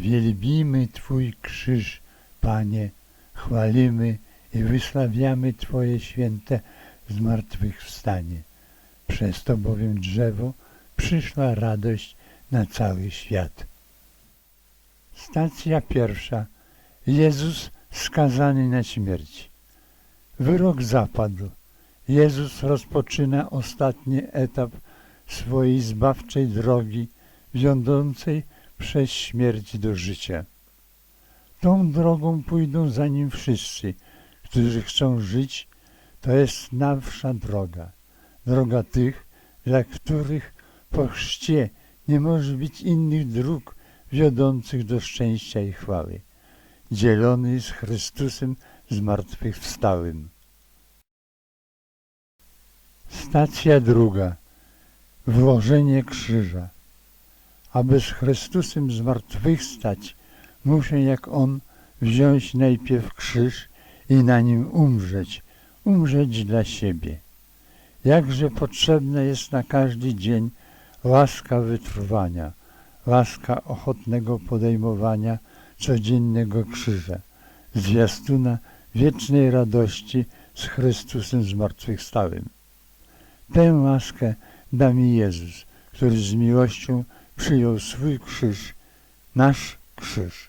Wielbimy Twój krzyż, Panie, chwalimy i wysławiamy Twoje święte zmartwychwstanie. Przez to bowiem drzewo przyszła radość na cały świat. Stacja pierwsza. Jezus skazany na śmierć. Wyrok zapadł. Jezus rozpoczyna ostatni etap swojej zbawczej drogi, wiodącej przez śmierć do życia. Tą drogą pójdą za nim wszyscy, którzy chcą żyć, to jest nawsza droga, droga tych, dla których po chrzcie nie może być innych dróg wiodących do szczęścia i chwały. Dzielony z Chrystusem zmartwychwstałym. Stacja druga. Włożenie krzyża. Aby z Chrystusem zmartwychwstać, muszę jak On wziąć najpierw krzyż i na nim umrzeć, umrzeć dla siebie. Jakże potrzebna jest na każdy dzień łaska wytrwania, łaska ochotnego podejmowania codziennego krzyża, zwiastuna wiecznej radości z Chrystusem zmartwychwstałym. Tę łaskę da mi Jezus, który z miłością przyjął swój krzyż, nasz krzyż.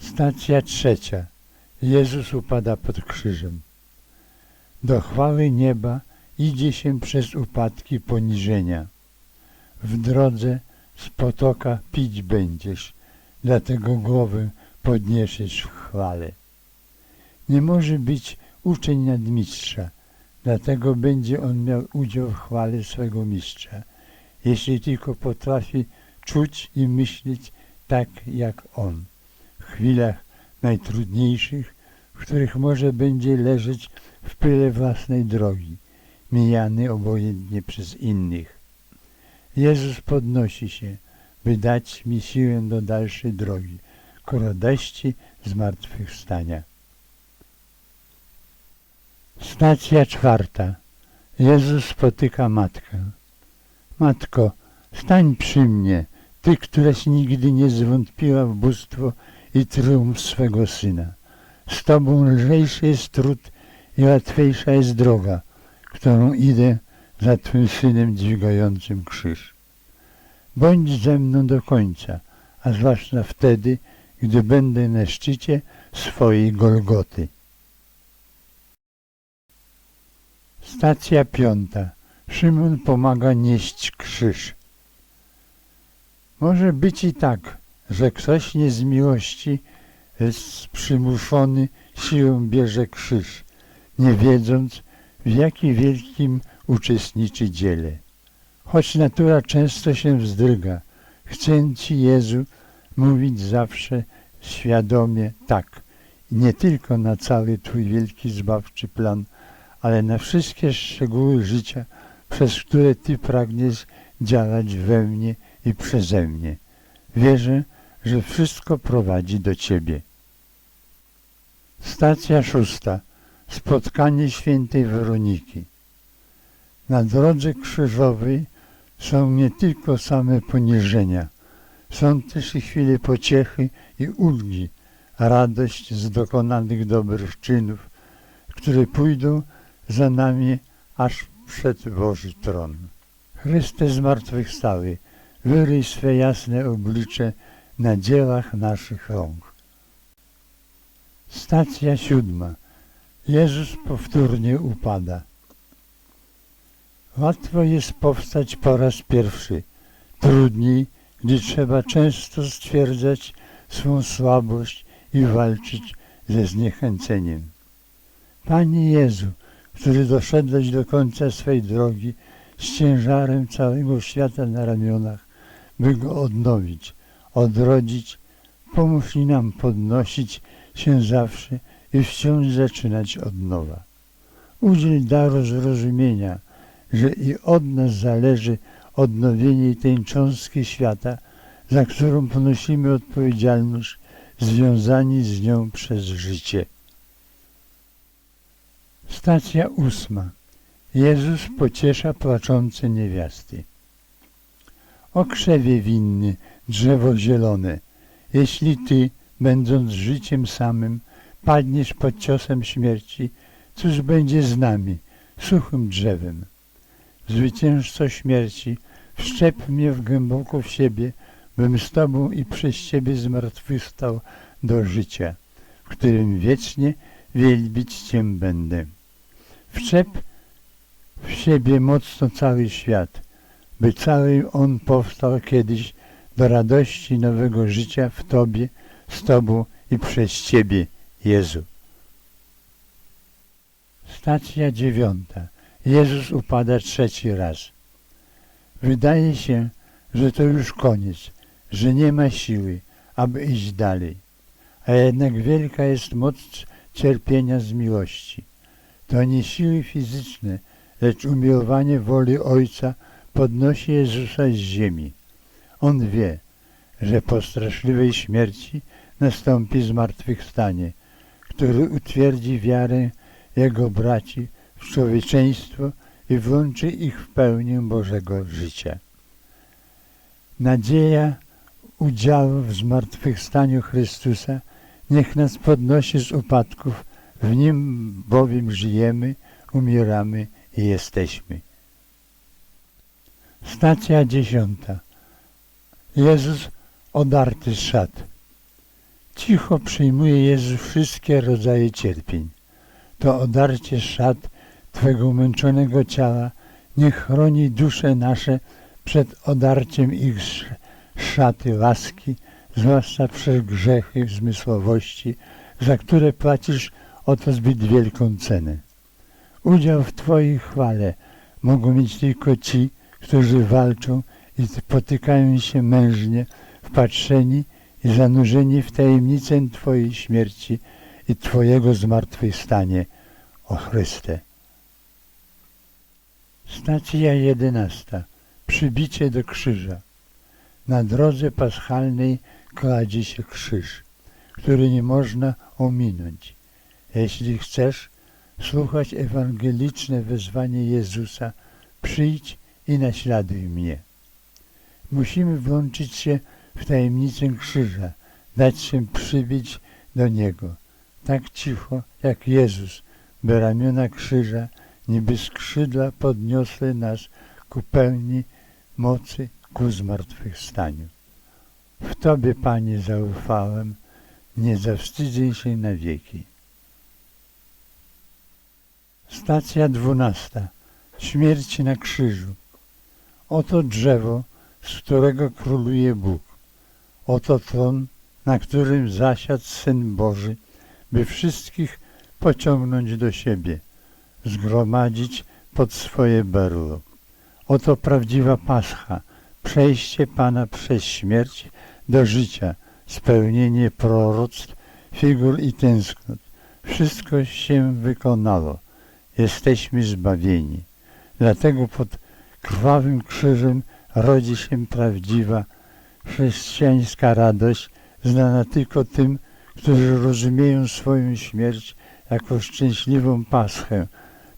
Stacja trzecia. Jezus upada pod krzyżem. Do chwały nieba idzie się przez upadki poniżenia. W drodze z potoka pić będziesz, dlatego głowę podniesiesz w chwale. Nie może być uczeń nadmistrza, dlatego będzie on miał udział w chwale swego mistrza, jeśli tylko potrafi czuć i myśleć tak jak on. W chwilach najtrudniejszych, w których może będzie leżeć w pyle własnej drogi, mijany obojętnie przez innych. Jezus podnosi się, by dać mi siłę do dalszej drogi, ku radości zmartwychwstania. Stacja czwarta. Jezus spotyka matkę. Matko, stań przy mnie, Ty, któraś nigdy nie zwątpiła w bóstwo i triumf swego Syna. Z Tobą lżejszy jest trud i łatwiejsza jest droga, którą idę za Twym Synem dźwigającym krzyż. Bądź ze mną do końca, a zwłaszcza wtedy, gdy będę na szczycie swojej Golgoty. Stacja piąta. Szymon pomaga nieść krzyż. Może być i tak, że ktoś nie z miłości jest przymuszony siłą bierze krzyż, nie wiedząc w jakim wielkim uczestniczy dziele. Choć natura często się wzdryga, chcę Ci Jezu mówić zawsze świadomie tak, nie tylko na cały Twój wielki zbawczy plan, ale na wszystkie szczegóły życia, przez które Ty pragniesz działać we mnie i przeze mnie. Wierzę, że wszystko prowadzi do Ciebie. Stacja szósta. Spotkanie świętej Weroniki. Na drodze krzyżowej są nie tylko same poniżenia, są też i chwile pociechy i ulgi, radość z dokonanych dobrych czynów, które pójdą za nami aż przed Boży tron. Chryste zmartwychwstały, wyryj swe jasne oblicze na dziełach naszych rąk. Stacja siódma. Jezus powtórnie upada. Łatwo jest powstać po raz pierwszy. Trudniej, gdy trzeba często stwierdzać swą słabość i walczyć ze zniechęceniem. Panie Jezu, który doszedłeś do końca swej drogi z ciężarem całego świata na ramionach, by go odnowić, odrodzić, pomóż i nam podnosić się zawsze i wciąż zaczynać od nowa. Udziel daru zrozumienia, że i od nas zależy odnowienie tej cząstki świata, za którą ponosimy odpowiedzialność, związani z nią przez życie. Stacja ósma. Jezus pociesza płaczące niewiasty. O krzewie winny, drzewo zielone, jeśli Ty, będąc życiem samym, padniesz pod ciosem śmierci, cóż będzie z nami, suchym drzewem? Zwyciężco śmierci, wszczep mnie w głęboko w siebie, bym z Tobą i przez Ciebie zmartwychwstał do życia, w którym wiecznie wielbić Cię będę. Wszczep w siebie mocno cały świat, by cały on powstał kiedyś do radości nowego życia w Tobie, z Tobą i przez Ciebie, Jezu. Stacja dziewiąta. Jezus upada trzeci raz. Wydaje się, że to już koniec, że nie ma siły, aby iść dalej. A jednak wielka jest moc cierpienia z miłości. To nie siły fizyczne, lecz umiłowanie woli Ojca podnosi Jezusa z ziemi. On wie, że po straszliwej śmierci nastąpi zmartwychwstanie, który utwierdzi wiarę Jego braci w człowieczeństwo i włączy ich w pełnię Bożego życia. Nadzieja udziału w zmartwychwstaniu Chrystusa niech nas podnosi z upadków, w Nim bowiem żyjemy, umieramy i jesteśmy. Stacja dziesiąta. Jezus odarty z szat. Cicho przyjmuje Jezus wszystkie rodzaje cierpień. To odarcie szat Twego umęczonego ciała niech chroni dusze nasze przed odarciem ich szaty łaski, zwłaszcza przez grzechy zmysłowości, za które płacisz oto zbyt wielką cenę. Udział w Twojej chwale mogą mieć tylko ci, którzy walczą i potykają się mężnie, wpatrzeni i zanurzeni w tajemnicę Twojej śmierci i Twojego zmartwychwstania, o Chryste. Stacja jedenasta. Przybicie do krzyża. Na drodze paschalnej kładzie się krzyż, który nie można ominąć. Jeśli chcesz słuchać ewangeliczne wezwanie Jezusa, przyjdź i naśladuj mnie. Musimy włączyć się w tajemnicę krzyża, dać się przybić do Niego, tak cicho jak Jezus, by ramiona krzyża niby skrzydła podniosły nas ku pełni mocy, ku zmartwychwstaniu. W Tobie, Panie, zaufałem, nie zawstydzę się na wieki. Stacja dwunasta. Śmierć na krzyżu. Oto drzewo, z którego króluje Bóg. Oto tron, na którym zasiadł Syn Boży, by wszystkich pociągnąć do siebie, zgromadzić pod swoje berło. Oto prawdziwa pascha, przejście Pana przez śmierć do życia, spełnienie proroctw, figur i tęsknot. Wszystko się wykonało. Jesteśmy zbawieni. Dlatego pod krwawym krzyżem rodzi się prawdziwa chrześcijańska radość, znana tylko tym, którzy rozumieją swoją śmierć jako szczęśliwą paschę,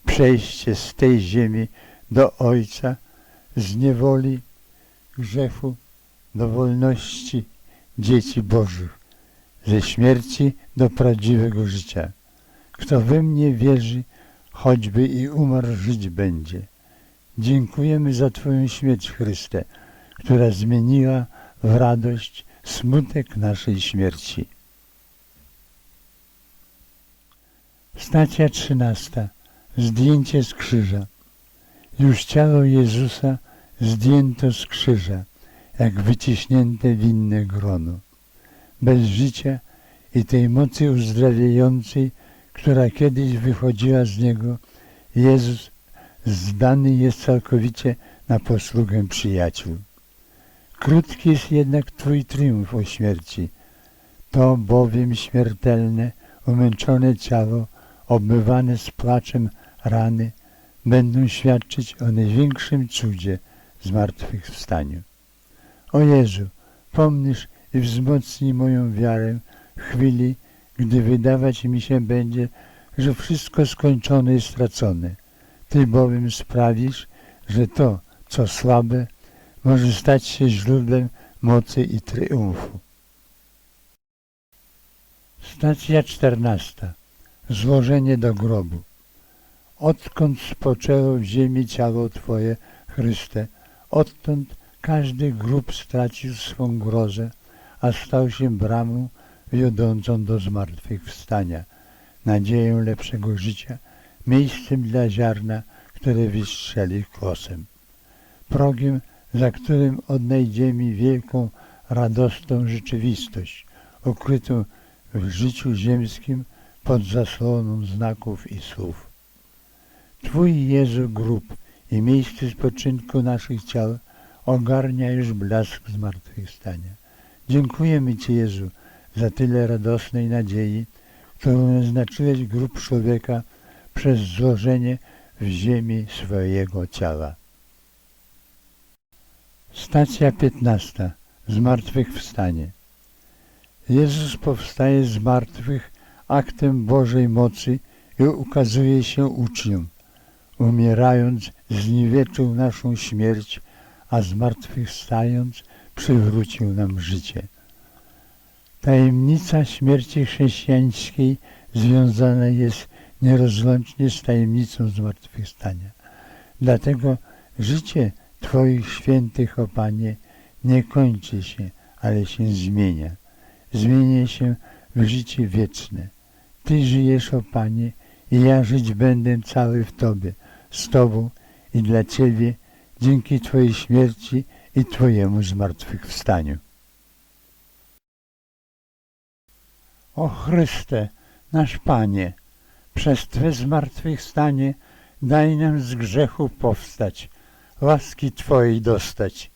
przejście z tej ziemi do Ojca, z niewoli, grzechu do wolności dzieci Bożych, ze śmierci do prawdziwego życia. Kto we mnie wierzy, choćby i umarł, żyć będzie. Dziękujemy za Twoją śmierć, Chryste, która zmieniła w radość smutek naszej śmierci. Stacja trzynasta. Zdjęcie z krzyża. Już ciało Jezusa zdjęto z krzyża, jak wyciśnięte winne grono. Bez życia i tej mocy uzdrawiającej, która kiedyś wychodziła z Niego, Jezus zdany jest całkowicie na posługę przyjaciół. Krótki jest jednak Twój triumf o śmierci. To bowiem śmiertelne, umęczone ciało, obmywane z płaczem rany, będą świadczyć o największym cudzie zmartwychwstaniu. O Jezu, pomnisz i wzmocnij moją wiarę w chwili, gdy wydawać mi się będzie, że wszystko skończone i stracone. Ty bowiem sprawisz, że to, co słabe, może stać się źródłem mocy i triumfu. Stacja czternasta. Złożenie do grobu. Odkąd spoczęło w ziemi ciało Twoje, Chryste, odtąd każdy grób stracił swą grozę, a stał się bramą wiodącą do zmartwychwstania, nadzieją lepszego życia, miejscem dla ziarna, które wystrzeli kłosem. Progiem, za którym odnajdziemy wielką, radosną rzeczywistość, ukrytą w życiu ziemskim pod zasłoną znaków i słów. Twój Jezu grób i miejsce spoczynku naszych ciał ogarnia już blask zmartwychwstania. Dziękujemy Ci, Jezu, za tyle radosnej nadziei, którą naznaczyłeś grób człowieka przez złożenie w ziemi swojego ciała. Stacja 15. Zmartwychwstanie. Jezus powstaje z martwych aktem Bożej mocy i ukazuje się uczniom. Umierając, zniweczył naszą śmierć, a zmartwychwstając, przywrócił nam życie. Tajemnica śmierci chrześcijańskiej związana jest nierozłącznie z tajemnicą zmartwychwstania. Dlatego życie Twoich świętych, o Panie, nie kończy się, ale się zmienia. Zmienia się w życie wieczne. Ty żyjesz, o Panie, i ja żyć będę cały w Tobie, z Tobą i dla Ciebie, dzięki Twojej śmierci i Twojemu zmartwychwstaniu. O Chryste, nasz Panie, przez Twe zmartwychwstanie daj nam z grzechu powstać, łaski Twojej dostać